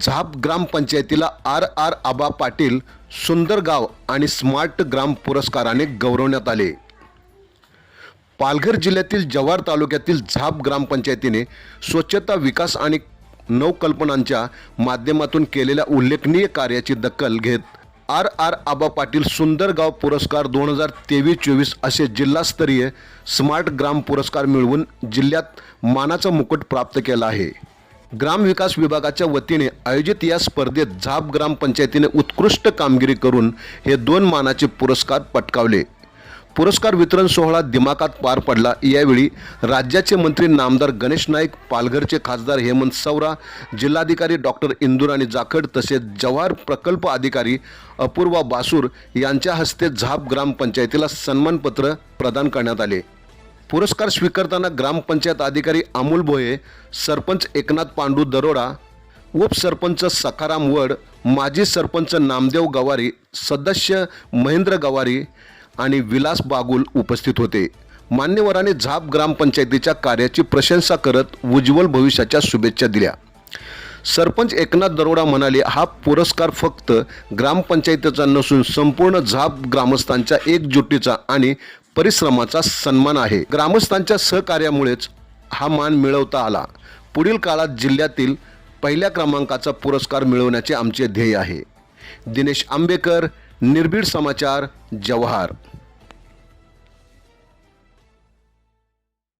झाप ग्रामपंचायतीला R R Aba Patil सुंदर गाव आणि स्मार्ट ग्राम पुरस्काराने गौरवण्यात आले. पालघर जिल्ह्यातील जव्हार तालुक्यातील झाप ग्रामपंचायतीने स्वच्छता विकास आणि नवकल्पनांच्या माध्यमातून केलेल्या उल्लेखनीय कार्याची दखल घेत आर आर आबा पाटील सुंदर गाव पुरस्कार दोन हजार तेवीस चोवीस असे जिल्हास्तरीय स्मार्ट ग्राम पुरस्कार मिळवून जिल्ह्यात मानाचा मुकुट प्राप्त केला आहे. ग्रामविकास विभागाच्या वतीने आयोजित या स्पर्धेत झाप ग्रामपंचायतीने उत्कृष्ट कामगिरी करून हे दोन मानाचे पुरस्कार पटकावले. पुरस्कार वितरण सोहळा दिमाकात पार पडला. यावेळी राज्याचे मंत्री नामदार गणेश नाईक पालघरचे खासदार हेमंत सवरा जिल्हाधिकारी डॉक्टर इंदुराणी जाखड तसेच जव्हार प्रकल्प अधिकारी अपूर्वा बासूर यांच्या हस्ते झाप ग्रामपंचायतीला सन्मानपत्र प्रदान करण्यात आले. पुरस्कार स्वीकारताना ग्रामपंचायत अधिकारी अमोल भोये सरपंच एकनाथ पांडू दरोडा उपसरपंच सखाराम वड माजी सरपंच नामदेव गवारी सदस्य महेंद्र गवारी आणि विलास बागुल उपस्थित होते. मान्यवरांनी झाप ग्रामपंचायतीच्या कार्याची प्रशंसा करत उज्ज्वल भविष्याच्या शुभेच्छा दिल्या. सरपंच एकनाथ दरोडा म्हणाले हा पुरस्कार फक्त ग्रामपंचायतीचा नसून संपूर्ण झाप ग्रामस्थांच्या एकजुटीचा आणि परिश्रमाचा सन्मान आहे. ग्रामस्थांच्या सहकार्यामुळेच हा मान मिळवता आला. पुढील काळात जिल्ह्यातील पहिल्या क्रमांकाचा पुरस्कार मिळवण्याचे आमचे ध्येय आहे. दिनेश आंबेकर निर्भीड समाचार जव्हार.